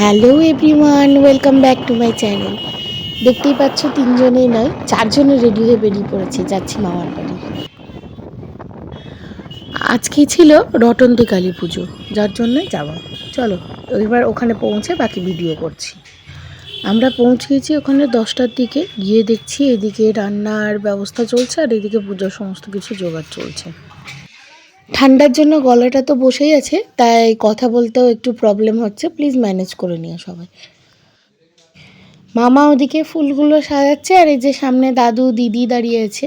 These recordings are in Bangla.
Hello everyone, welcome back to my channel. দেখতেই পাচ্ছ তিনজনেই নয় চারজনে রেডি হয়ে বেরিয়ে পড়েছে, যাচ্ছি মামার বাড়ি। আজকে ছিল রটন্তি কালী পুজো, যার জন্যই যাওয়া চলো, এবার ওখানে পৌঁছে বাকি ভিডিও করছি। আমরা পৌঁছেছি ওখানে দশটার দিকে, গিয়ে দেখছি এদিকে রান্নার ব্যবস্থা চলছে আর এদিকে পুজোর সমস্ত কিছু জোগাড় চলছে। ঠান্ডার জন্য গলাটা তো বসেই আছে, তাই কথা বলতেও একটু প্রবলেম হচ্ছে। প্লিজ ম্যানেজ করে নিও সবাই। মামা ওদিকে ফুলগুলো সাজাচ্ছে, আর এই যে সামনে দাদু, দিদি দাঁড়িয়ে আছে।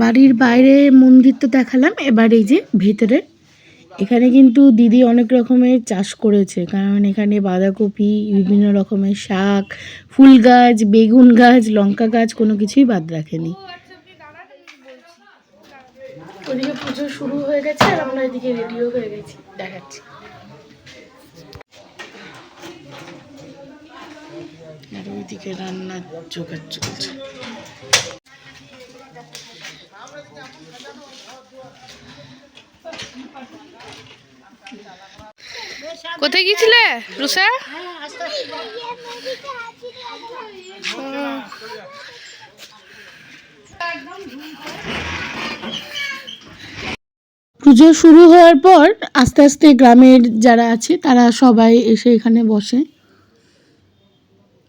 বাড়ির বাইরে মন্দির তো দেখালাম, এবার এই যে ভেতরে। এখানে কিন্তু দিদি অনেক রকমের চাষ করেছে, কারণ এখানে বাঁধাকপি, বিভিন্ন রকমের শাক, ফুল গাছ, বেগুন গাছ, লঙ্কা গাছ কোনো কিছুই বাদ রাখেনি। ওদিকে পুজো শুরু হয়ে গেছে আর আমরা এদিকে রেডিও হয়ে গেছি দেখাচ্ছি। আর ওইদিকে রান্নার জোগাড় চলছে। কোথায় গিয়েছিলে রুষা পুজো শুরু হওয়ার পর আস্তে আস্তে গ্রামের যারা আছে তারা সবাই এসে এখানে বসে।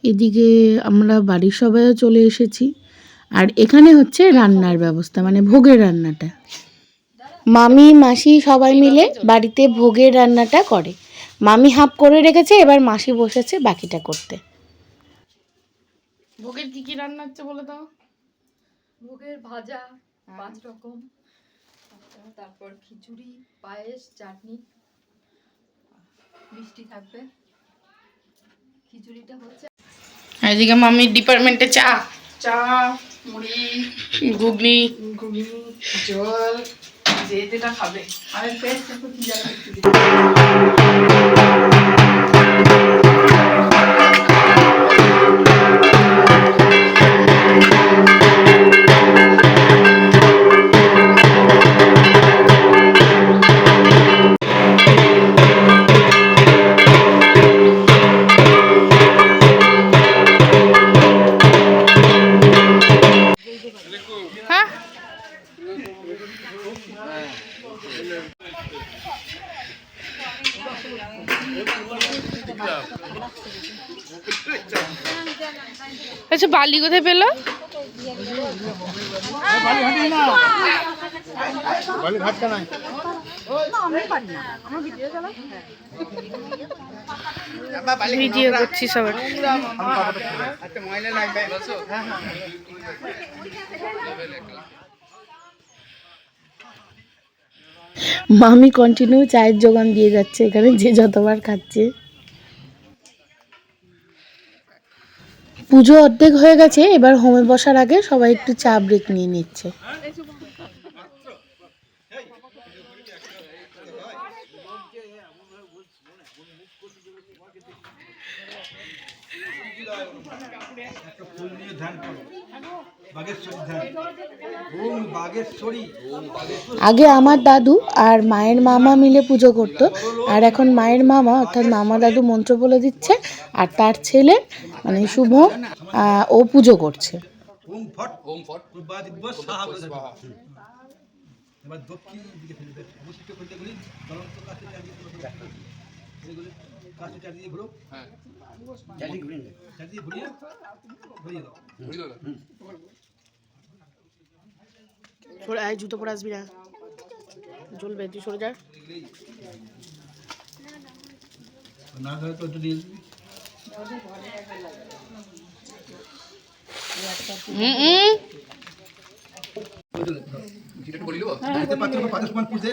এদিকে আমরা বাড়ির সবাইও চলে এসেছি। আর এখানে হচ্ছে রান্নার ব্যবস্থা মানে ভোগের রান্নাটা। মামি মাসি সবাই মিলে বাড়িতে ভোগের রান্নাটা করে। মামি হাফ করে রেখেছে এবার মাসি বসেছে বাকিটা করতে। ভোগের কি কি রান্না হচ্ছে বলে দাও? মুগের ভাজা পাঁচ রকম। তারপর খিচুড়ি পায়েস চাটনি মিষ্টি থাকবে। খিচুড়িটা হচ্ছে এদিকে মামির ডিপার্টমেন্টে চা। চা মুড়ি ঘুগনি। ঘুগনি জল যে যেটা খাবে। আরে পেট কি জানা। আচ্ছা বালি কোথায় পেল? ভিডিও মামি কন্টিনিউ চায়ের যোগান দিয়ে যাচ্ছে এখানে, যে যতবার খাচ্ছে। পুজো অর্ধেক হয়ে গেছে এবার হোমে বসার আগে সবাই একটু চা ব্রেক নিয়ে নিচ্ছে আগে আমার দাদু আর মায়ের মামা মিলে পুজো করতো। আর এখন মায়ের মামা, অর্থাৎ মামা দাদু মন্ত্র বলে দিচ্ছে, আর তার ছেলে মানে শুভ ও পুজো করছে। এবার দক্ষিণ দিকে ফেলে অবশিষ্ট চালিয়ে এগুলি ঘুরো হ্যাঁ। চালিয়ে ঘুরিয়ে চালিয়ে ঘুরিয়ে ঘুরিয়ে দাও। সরে আয় জুতো পরে আসবি না। চলবে তুই সরে যা। না ধরে তো একটু দিয়ে দিবি। হুম দেবো দেখতে পাচ্ছ সমান পুজে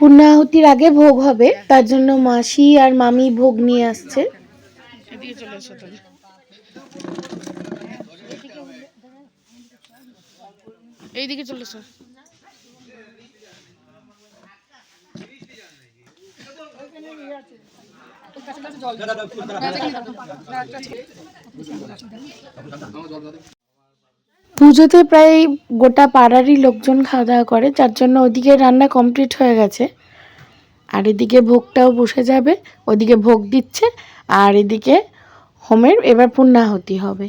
পূর্ণাহুতির আগে ভোগ হবে তার জন্য মাসি আর মামি ভোগ নিয়ে আসছে চলে এসো এইদিকে চলে পুজোতে প্রায় গোটা পাড়ারই লোকজন খাওয়া দাওয়া করে, যার জন্য ওদিকে রান্না কমপ্লিট হয়ে গেছে। আর এদিকে ভোগটাও বসে যাবে, ওদিকে ভোগ দিচ্ছে, আর এদিকে হোমের এবার পূর্ণাহুতি হবে।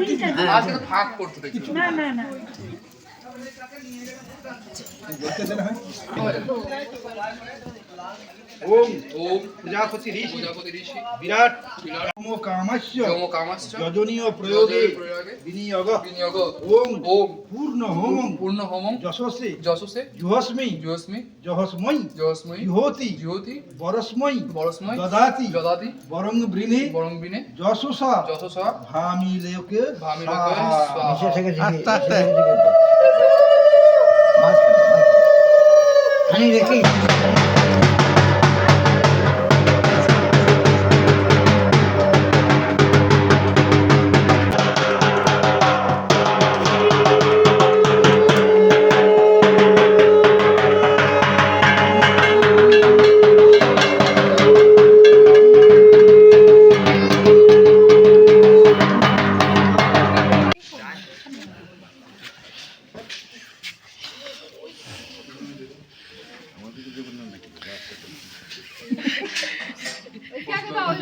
কারাগায় আজকে তো ভাগ করতে দেখি ওম ওম প্রজাপতি ঋষি প্রজাপতি ঋষি বিরাট বিরাট কামাস্য যম কামাশ্চ যজনীয় প্রয়োগে প্রয়োগে বিনিয়োগ বিনিয়োগ ওম ওম পূর্ণ হোমং পূর্ণ হোমং যশসে যশসে জুহস্মি জোস্মি জহস্মৈ জোস্ময়ী জুহোতি জ্যোতি বরস্মৈ বরস্ময় দদাতি যদাতি বরং বৃণে বরং বিনে যশসা যশসা ভামি লেকে ভামি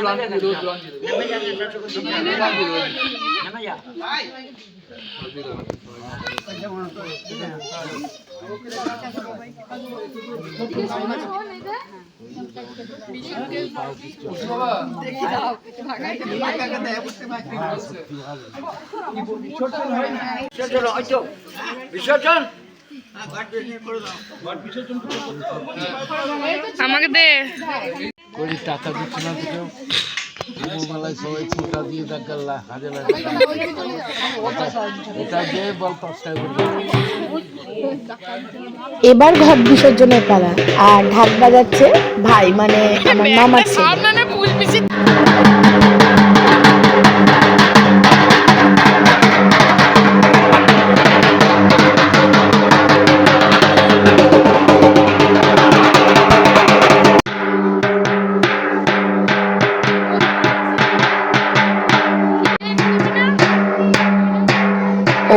বাবা আমাকে দে। করি টাকা দিচ্ছে না মেলায় সবাই দিয়ে হাজার এটা বল এবার ঘট বিসর্জনের পালা আর ঢাক বাজাচ্ছে ভাই মানে আমার মামার ছেলে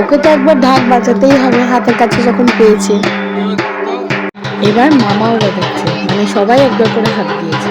ওকে তো একবার ঢাক বাঁচাতেই হবে, হাতের কাছে যখন পেয়েছে। এবার মামাও বাজাচ্ছে মানে সবাই একবার করে হাত দিয়েছে।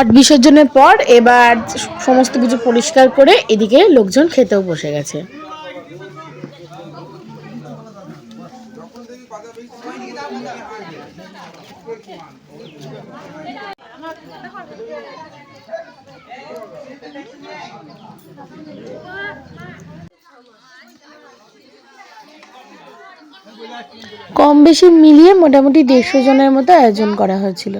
ঘট বিসর্জনের পর এবার সমস্ত কিছু পরিষ্কার করে এদিকে লোকজন খেতেও বসে গেছে। কম বেশি মিলিয়ে মোটামুটি দেড়শো জনের মতো আয়োজন করা হয়েছিল।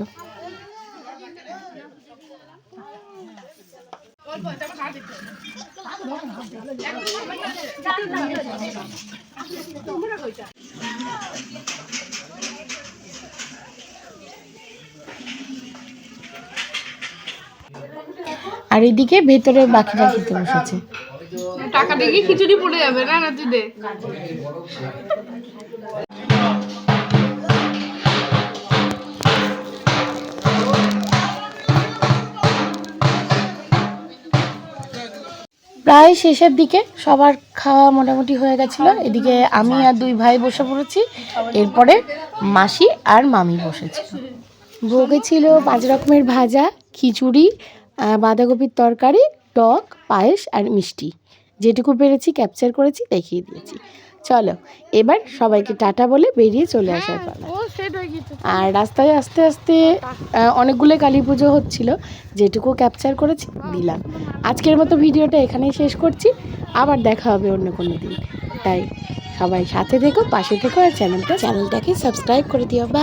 আর এদিকে ভেতরে বাকিরা খেতে বসেছে। টাকা দিয়ে খিচুড়ি পড়ে যাবে না না প্রায় শেষের দিকে সবার খাওয়া মোটামুটি হয়ে গেছিল। এদিকে আমি আর দুই ভাই বসে পড়েছি। এরপরে মাসি আর মামি বসেছি। ভোগে ছিল পাঁচ রকমের ভাজা, খিচুড়ি বাঁধাকপির তরকারি, টক, পায়েস আর মিষ্টি। যেটুকু পেরেছি ক্যাপচার করেছি, দেখিয়ে দিয়েছি। চলো এবার সবাইকে টাটা বলে বেরিয়ে চলে আসার পালা। সেটাই কিছু আর রাস্তায় আস্তে আস্তে অনেকগুলো কালী পুজো হচ্ছিল যেটুকু ক্যাপচার করেছি দিলাম। আজকের মতো ভিডিওটা এখানেই শেষ করছি আবার দেখা হবে অন্য কোনো দিন। তাই সবাই সাথে থেকো পাশে থেকো আর চ্যানেলটা চ্যানেলটাকে সাবস্ক্রাইব করে দিও বা